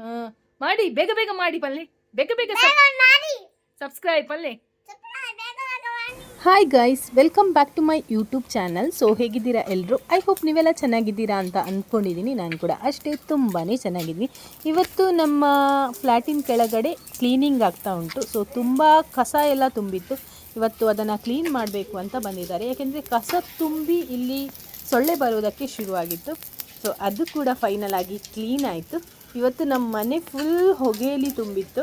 ಹಾ, ಮಾಡಿ ಬೇಗ ಬೇಗ ಮಾಡಿ ಪಲ್ಲೆ. ಬೇಗ ಬೇಗ ಸಬ್ಸ್ಕ್ರೈಬ್ ಪಲ್ಲೆ. Hi guys welcome back to my YouTube channel so ಹೇಗಿದ್ದೀರಾ ಎಲ್ಲರೂ ಐ ಹೋಪ್ ನೀವೆಲ್ಲ ಚೆನ್ನಾಗಿದ್ದೀರಾ ಅಂತ ಅಂದ್ಕೊಂಡಿದ್ದೀನಿ ನಾನು ಕೂಡ ಅಷ್ಟೇ ತುಂಬಾ ಚೆನ್ನಾಗಿದ್ದೀನಿ. ಇವತ್ತು ನಮ್ಮ ಫ್ಲ್ಯಾಟಿನ ಕೆಳಗಡೆ ಕ್ಲೀನಿಂಗ್ ಆಗ್ತಾ ಉಂಟು. ಸೊ ತುಂಬ ಕಸ ಎಲ್ಲ ತುಂಬಿತ್ತು. ಇವತ್ತು ಅದನ್ನು ಕ್ಲೀನ್ ಮಾಡಬೇಕು ಅಂತ ಬಂದಿದ್ದಾರೆ. ಯಾಕೆಂದರೆ ಕಸ ತುಂಬಿ ಇಲ್ಲಿ ಸೊಳ್ಳೆ ಬರೋದಕ್ಕೆ ಶುರುವಾಗಿತ್ತು. ಸೊ ಅದು ಕೂಡ ಫೈನಲ್ ಆಗಿ ಕ್ಲೀನ್ ಆಯಿತು. ಇವತ್ತು ನಮ್ಮ ಮನೆ ಫುಲ್ ಹೊಗೆಯಲ್ಲಿ ತುಂಬಿತ್ತು.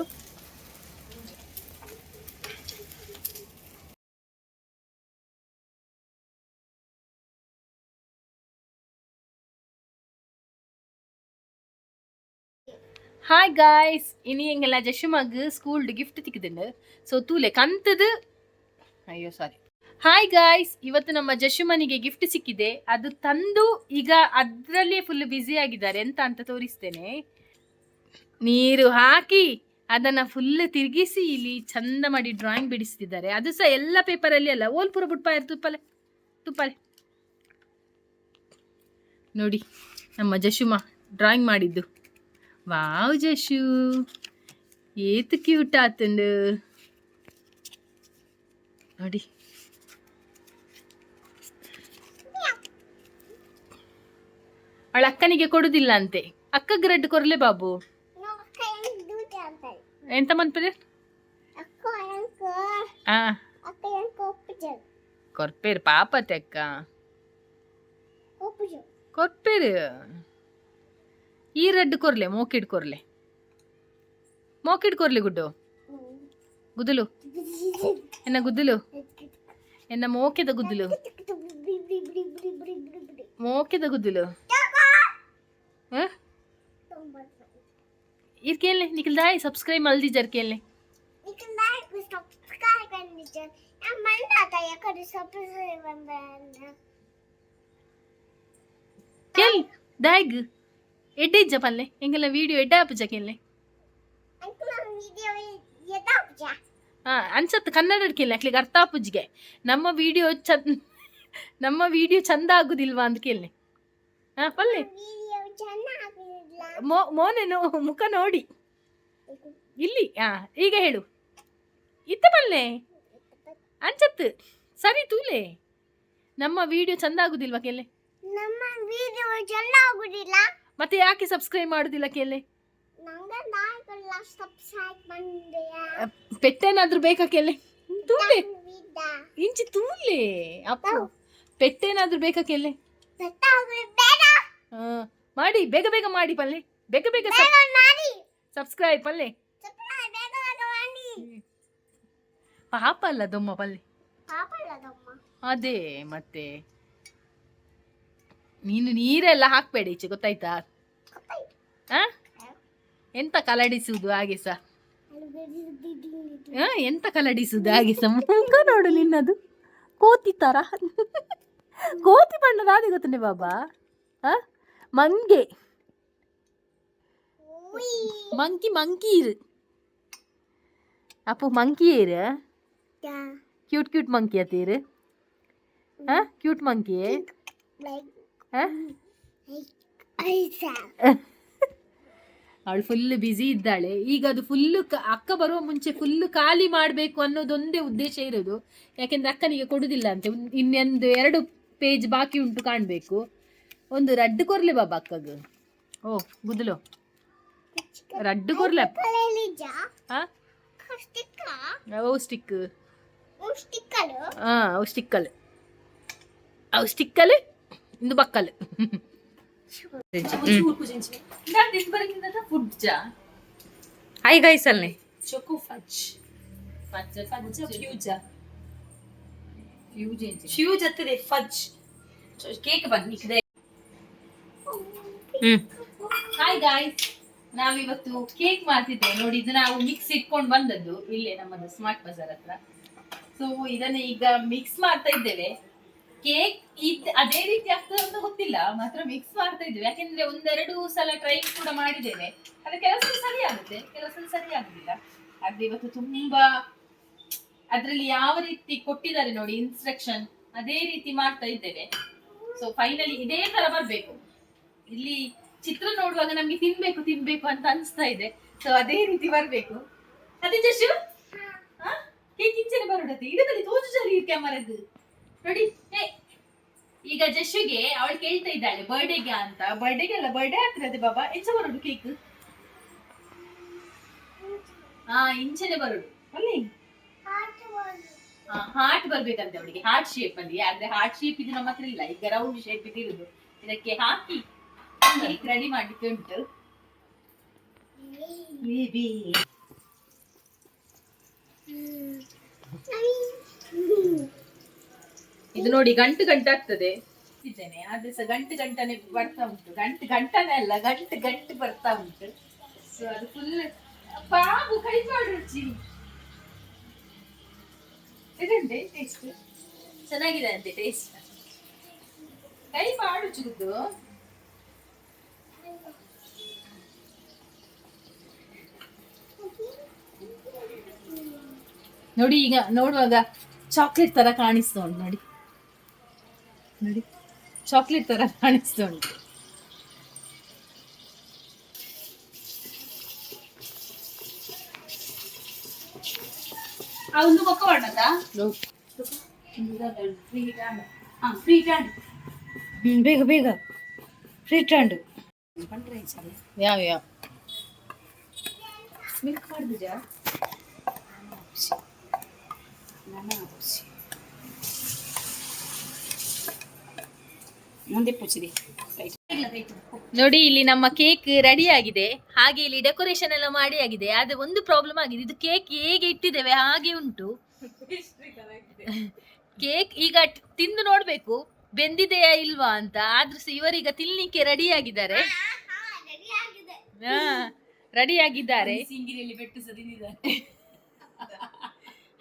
ஹாய் காய்ஸ் இனி எங்கள் லஜஷுமாக்கு ஸ்கூல்டு கிஃப்ட் திக்குதுண்டு ஸோ தூளை கந்தது. ஐயோ சாரி ಹಾಯ್ ಗಾಯ್ಸ್ ಇವತ್ತು ನಮ್ಮ ಜಶುಮನಿಗೆ ಗಿಫ್ಟ್ ಸಿಕ್ಕಿದೆ. ಅದು ತಂದು ಈಗ ಅದರಲ್ಲಿ ಫುಲ್ ಬ್ಯುಸಿ ಆಗಿದ್ದಾರೆ ಎಂತ ಅಂತ ತೋರಿಸ್ತೇನೆ. ನೀರು ಹಾಕಿ ಅದನ್ನ ಫುಲ್ ತಿರುಗಿಸಿ ಇಲ್ಲಿ ಚಂದ ಮಾಡಿ ಡ್ರಾಯಿಂಗ್ ಬಿಡಿಸ್ತಿದ್ದಾರೆ. ಅದು ಸಹ ಎಲ್ಲ ಪೇಪರಲ್ಲಿ ಅಲ್ಲ ಓಲ್ಪುರ ಬುಟ್ಪಾಯರ್ ತುಪ್ಪಲೆ? ತುಪ್ಪಲೆ. ನೋಡಿ, ನಮ್ಮ ಜಶುಮ ಡ್ರಾಯಿಂಗ್ ಮಾಡಿದ್ದು. ವಾವ್ ಜಶು. ಏತು ಕ್ಯೂಟ್ ಆತಂದು. ನೋಡಿ. ಅವಳ ಅಕ್ಕನಿಗೆ ಕೊಡುದಿಲ್ಲ ಅಂತೆ ಅಕ್ಕಗೆ ರೆಡ್ ಕೊರ್ಲೆ ಬಾಬು ಎಂತ ಮನ್ಪದೆ ಆ ಕೊರ್ಪೇರು ಪಾಪತೆ ಅಕ್ಕ ಕೊರ್ಪೇರು ಈ ರೆಡ್ ಕೊರ್ಲೆ ಮೋಕಿಡ್ ಕೊರ್ಲೆ ಮೋಕಿಡ್ ಕೊರ್ಲೆ ಗುಡ್ಡು ಗುದ್ದಲು ಎನ್ನ ಗುದ್ದಲು ಎನ್ನ ಮೋಕೆದ ಗುದ್ದಲು ಮೋಕೆದ ಗುದ್ದಲು ಇದು ಕೇಳಲೆ ನಿಖಿಲ್ ದಾಯ್ ಸಬ್ಸ್ಕ್ರೈಬ್ ಮಲ್ದಿ ಜರ್ ಕೇಳಲೆ ಕೇಳಿ ದಾಯ್ಗ್ ಎಡ್ಡೆ ಇಜ್ಜ ಪಲ್ಲೆ ಎಂಗೆಲ್ಲ ವಿಡಿಯೋ ಎಡ್ಡ ಆಪುಜ ಕೇಳಲೆ ಹಾ ಅನ್ಸತ್ ಕನ್ನಡ ಕೇಳಿ ಅಕ್ಲಿಗೆ ಅರ್ಥ ಆಪುಜ್ಗೆ ನಮ್ಮ ವಿಡಿಯೋ ಚಂದ ನಮ್ಮ ವಿಡಿಯೋ ಚಂದ ಆಗುದಿಲ್ವಾ ಅಂತ ಕೇಳಿ ಹಾ ಪಲ್ಲೆ ಮೋ ಮೋನೆ ಮುಖ ನೋಡಿ. ಇಲ್ಲಿ ಹಾ ಈಗ ಹೇಳು. ಇತ್ತ ಬಲ್ಲೆ ಅಂಚತ್ ಸರಿ ತೂಲೆ. ನಮ್ಮ ವಿಡಿಯೋ ಚಂದ ಆಗುದಿಲ್ವಾ ಕೇಳೆ ನಮ್ಮ ವಿಡಿಯೋ ಚಂದ ಆಗುದಿಲ್ಲ. ಮತ್ತೆ ಯಾಕೆ ಸಬ್ಸ್ಕ್ರೈಬ್ ಮಾಡುದಿಲ್ಲ ಬಂದಿಯ ಪೆಟ್ಟೇನಾದ್ರೂ ಬೇಕಾ ಕೇಳೆ ತೂಲೆ. ಇಂಚಿ ತೂಲೆ. ಅಪ್ಪ. ಪೆಟ್ಟೇನಾದ್ರೂ ಬೇಕಾ ಬೇಡ. ಹಾ. ಮಾಡಿ ಬೇಗ ಬೇಗ ಮಾಡಿ ಪಲ್ಲೆ. ಬೇಗ ಬೇಗ ಸಬ್ಸ್ಕ್ರೈಬ್ ಪಲ್ಲೆ. ಪಾಪ ಅಲ್ಲ ದೊಮ್ಮ ಪಲ್ಲೆ. ಅದೇ ಮತ್ತೆ. ನೀನು ನೀರೆಲ್ಲ ಹಾಕ್ಬೇಡ ಈಚೆ ಗೊತ್ತಾಯ್ತಾ? ಎಂತ ಕಲಡಿಸುದು ಹಾಗೆ ಸಹ ಎಂತ ಕಲಡಿಸುದು ಹಾಗೆ ಸಹ ಮುಖ ನೋಡು ನಿನ್ನದು. ಕೋತಿ ತರ. ಕೋತಿ ಬಣ್ಣದ ಅದೇ ಗೊತ್ತನೆ ಬಾಬಾ. ಆ? ಮಂಗೆ. ಮಂಕಿ ಮಂಕಿ ಇರು. ಅಪ್ಪು ಮಂಕಿ ಇರು. ಕ್ಯೂಟ್ ಕ್ಯೂಟ್ ಮಂಕಿ ಅತ್ತೀರು ಹಾ ಕ್ಯೂಟ್ ಮಂಕಿ. ಹಾ? ಅವಳು ಫುಲ್ ಬ್ಯುಸಿ ಇದ್ದಾಳೆ. ಈಗ ಅದು ಫುಲ್ ಅಕ್ಕ ಬರುವ ಮುಂಚೆ ಫುಲ್ ಖಾಲಿ ಮಾಡಬೇಕು ಅನ್ನೋದೊಂದೇ ಉದ್ದೇಶ ಇರೋದು. ಯಾಕೆಂದ್ರೆ ಅಕ್ಕನಿಗೆ ಕೊಡುದಿಲ್ಲ ಅಂತೆ. ಇನ್ನೊಂದು ಎರಡು ಪೇಜ್ ಬಾಕಿ ಉಂಟು ಕಾಣಬೇಕು. ಒಂದು ರಡ್ಡು ಕೊರ್ಲೆ ಬಾಬಾ ಅಕ್ಕಗ. ಓ ಗುದ್ದಲು ರಡ್ಡು ಕೊರ್ಲೆ. ಹಾ ಅವು ಸ್ಟಿಕ್. ಹಾ ಅವು ಸ್ಟಿಕ್ಕಲ್. ಅವು ಸ್ಟಿಕ್ಕಲ್ ಇಂದು ಬಕ್ಕಲ್. ಫುಡ್ ಜಾ Hai guys, alne. ಫ್ಯೂಜ್ ಫ್ಯೂಜ್ ಹತ್ತದೆ ಫಜ್ ಕೇಕ್ Fudge ಏನು? ಹಾಯ್ ಗಾಯ್ಸ್ ನಾವಿವತ್ತು ಕೇಕ್ ಮಾಡ್ತಿದ್ದೇವೆ. ನೋಡಿ ಇದನ್ನ ನಾವು ಮಿಕ್ಸ್ ಇಟ್ಕೊಂಡು ಬಂದದ್ದು ಇಲ್ಲೇ ನಮ್ಮದು ಸ್ಮಾರ್ಟ್ ಬಜಾರ್ ಹತ್ರ. ಸೊ ಇದನ್ನ ಈಗ ಮಿಕ್ಸ್ ಮಾಡ್ತಾ ಇದ್ದೇವೆ. ಕೇಕ್ ಇದ್ ಅದೇ ರೀತಿ ಆಗ್ತದೆ ಅಂತ ಗೊತ್ತಿಲ್ಲ. ಮಾತ್ರ ಮಿಕ್ಸ್ ಮಾಡ್ತಾ ಇದ್ದೇವೆ. ಯಾಕೆಂದ್ರೆ ಒಂದೆರಡು ಸಲ ಟ್ರೈ ಕೂಡ ಮಾಡಿದ್ದೇವೆ. ಅದು ಕೆಲಸ ಸರಿ ಆಗುತ್ತೆ ಕೆಲಸ ಸರಿ ಆಗುದಿಲ್ಲ ಆದ್ರೆ ಇವತ್ತು ತುಂಬಾ ಅದ್ರಲ್ಲಿ ಯಾವ ರೀತಿ ಕೊಟ್ಟಿದ್ದಾರೆ ನೋಡಿ ಇನ್ಸ್ಟ್ರಕ್ಷನ್ ಅದೇ ರೀತಿ ಮಾಡ್ತಾ ಇದ್ದೇವೆ. ಸೊ ಫೈನಲಿ ಇದೇ ತರ ಬರ್ಬೇಕು. ಇಲ್ಲಿ ಚಿತ್ರ ನೋಡುವಾಗ ನಮ್ಗೆ ತಿನ್ಬೇಕು ತಿನ್ಬೇಕು ಅಂತ ಅನಿಸ್ತಾ ಇದೆ. ಸೊ ಅದೇ ರೀತಿ ಬರ್ಬೇಕು. ಅದೇ ಜಶು? ಕೇಕ್ ಬರೋಡತ್ತೆ? ಬರೋಡತಿ ಇಡದಲ್ಲಿ ತೋಜು ಜರಿ ಕ್ಯಾಮರದ್ದು. ನೋಡಿ ಈಗ ಜಶುಗೆ ಅವಳು ಕೇಳ್ತಾ ಇದ್ದಾಳೆ ಬರ್ಡೇಗೆ ಅಂತ. ಬರ್ಡೇಗೆ ಅಲ್ಲ ಬರ್ಡೇ ಆಗ್ತದೆ ಬಾಬಾ. ಎಂಚ ಬರೋದು ಕೇಕ್ ಹಾ ಇಂಚನೆ ಬರೋದು ಅಲ್ಲಿ ಹಾರ್ಟ್ ಬರ್ಬೇಕಂತೆ ಅವಳಿಗೆ. ಹಾರ್ಟ್ ಶೇಪ್ ಅಲ್ಲಿ. ಆದ್ರೆ ಹಾರ್ಟ್ ಶೇಪ್ ಇದು ನಮ್ಮ ಹತ್ರ ಇಲ್ಲ. ಈಗ ರೌಂಡ್ ಶೇಪ್ ಇರುದು ಇದಕ್ಕೆ ಹಾಕಿ ರೆಡಿ ಮಾಡ್ಲಿಕ್ಕೆ ಉಂಟು. ಇದು ನೋಡಿ ಗಂಟು ಗಂಟಾಗ್ತದೆ ಇದ್ದೇನೆ, ಆದ್ರೆ ಸಹ ಗಂಟು ಗಂಟನೆ ಬರ್ತಾ ಉಂಟು. ಗಂಟು ಗಂಟನೆ ಅಲ್ಲ, ಗಂಟು ಗಂಟು ಬರ್ತಾ ಉಂಟು. ಸೊ ಅದು ಫುಲ್ ಬಾಬು ಕೈ ಮಾಡು ರುಚಿ. ಇದಂತೆ ಟೇಸ್ಟ್ ಚೆನ್ನಾಗಿದೆ ಅಂತೆ ಟೇಸ್ಟ್ ಕೈ ಮಾಡು ಚುರುದು ನೋಡಿ ಈಗ ನೋಡುವಾಗ ಚಾಕ್ಲೇಟ್ ತರ ಕಾಣಿಸ್ತಾ ಉಂಟು ನೋಡಿ. ನೋಡಿ ಚಾಕ್ಲೇಟ್ ತರ ಕಾಣಿಸ್ತಾ ಉಂಟು. ಆ ಒಂದು ಮೊಕ್ಕ ಮಾಡದ ಫ್ರೀ ಟ್ಯಾಂಡ್ ಬೇಗ ಬೇಗ. ಫ್ರೀ ಟ್ಯಾಂಡ್ ಯಾವ ಯಾವ? ಮಿಲ್ಕ್ ಮಾಡಿದ್ಯಾ ಮುಂದೆ ಪುಚ್ಚಿದೆ ನೋಡಿ ಇಲ್ಲಿ ನಮ್ಮ ಕೇಕ್ ರೆಡಿ ಆಗಿದೆ. ಹಾಗೆ ಇಲ್ಲಿ ಡೆಕೋರೇಷನ್ ಎಲ್ಲ ಮಾಡಿ ಆಗಿದೆ. ಆದ್ರೆ ಒಂದು ಪ್ರಾಬ್ಲಮ್ ಆಗಿದೆ. ಇದು ಕೇಕ್ ಹೇಗೆ ಇಟ್ಟಿದ್ದೇವೆ? ಹಾಗೆ ಉಂಟು. ಕೇಕ್ ಈಗ ತಿಂದು ನೋಡ್ಬೇಕು. ಬೆಂದಿದೆಯಾ ಇಲ್ವಾ ಅಂತ. ಆದ್ರೂ ಸಹ ಇವರೀಗ ತಿನ್ಲಿಕ್ಕೆ ರೆಡಿ ಆಗಿದ್ದಾರೆ. ರೆಡಿ ಆಗಿದೆ. ರೆಡಿ ಆಗಿದ್ದಾರೆ. ಸಿಂಗಿರಿಯಲ್ಲಿ ಬೆಟ್ಟು ಸದಿದ್ದಾರೆ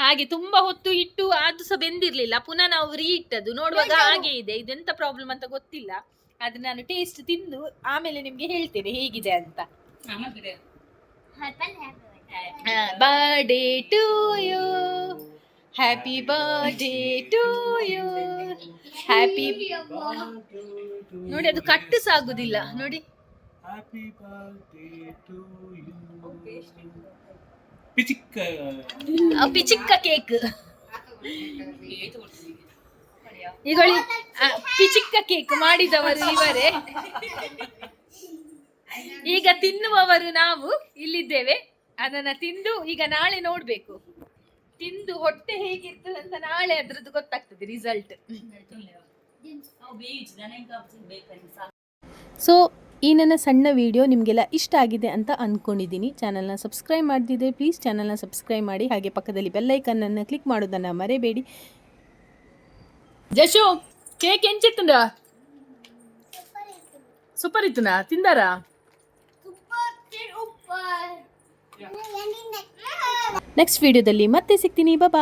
ಹಾಗೆ ತುಂಬಾ ಹೊತ್ತು ಇಟ್ಟು ಅದು ಸಹ ಬೆಂದಿರ್ಲಿಲ್ಲ. ಪುನಃ ನಾವು ರೀ ಇಟ್ಟದ್ದು. ನೋಡುವಾಗ ಹಾಗೆ ಇದೆ. ಇದೆಂತ ಪ್ರಾಬ್ಲಮ್ ಅಂತ ಗೊತ್ತಿಲ್ಲ. ಆದ್ರೆ ನಾನು ಟೇಸ್ಟ್ ತಿಂದು ಆಮೇಲೆ ನಿಮ್ಗೆ ಹೇಳ್ತೇನೆ ಹೇಗಿದೆ ಅಂತ. Happy birthday to you happy birthday to you happy ನೋಡಿ ಅದು ಕಟ್ಟು ಸಾಗುದಿಲ್ಲ. ನೋಡಿ. Happy birthday to you. ಪಿಚಿಕ್ಕ. ಪಿಚಿಕ್ಕ ಕೇಕ್. ಈಗಳಿ ಪಿಚಿಕ್ಕ ಕೇಕ್ ಮಾಡಿದವರು ಇವರೇ. ಈಗ ತಿನ್ನುವವರು ನಾವು ಇಲ್ಲಿದ್ದೇವೆ. ಅದನ್ನ ತಿಂದು ಈಗ ನಾಳೆ ನೋಡ್ಬೇಕು. ತಿಂದು ಹೊಟ್ಟೆ ಹೇಗಿರ್ತದೆ ಅಂತ ನಾಳೆ ಅದ್ರದ್ದು ಗೊತ್ತಾಗ್ತದೆ ರಿಸಲ್ಟ್ ಸೊ ಈ ನನ್ನ ಸಣ್ಣ ವಿಡಿಯೋ ನಿಮಗೆಲ್ಲ ಇಷ್ಟ ಆಗಿದೆ ಅಂತ ಅಂದ್ಕೊಂಡಿದ್ದೀನಿ ಚಾನಲ್ನ ಸಬ್ಸ್ಕ್ರೈಬ್ ಮಾಡದಿದ್ದರೆ ಪ್ಲೀಸ್ ಚಾನಲ್ನ ಸಬ್ಸ್ಕ್ರೈಬ್ ಮಾಡಿ ಹಾಗೆ ಪಕ್ಕದಲ್ಲಿ ಬೆಲ್ಲೈಕನ್ನನ್ನು ಕ್ಲಿಕ್ ಮಾಡೋದನ್ನು ಮರೆಯಬೇಡಿ ಜಶು ಕೇಕ್ ಎಂಚಿತ್ತಂದ ಸೂಪರ್ ಇತ್ತುನಾ? ತಿಂದಾರಾ? ನೆಕ್ಸ್ಟ್ ವಿಡಿಯೋದಲ್ಲಿ ಮತ್ತೆ ಸಿಗ್ತೀನಿ. ಬಾಯ್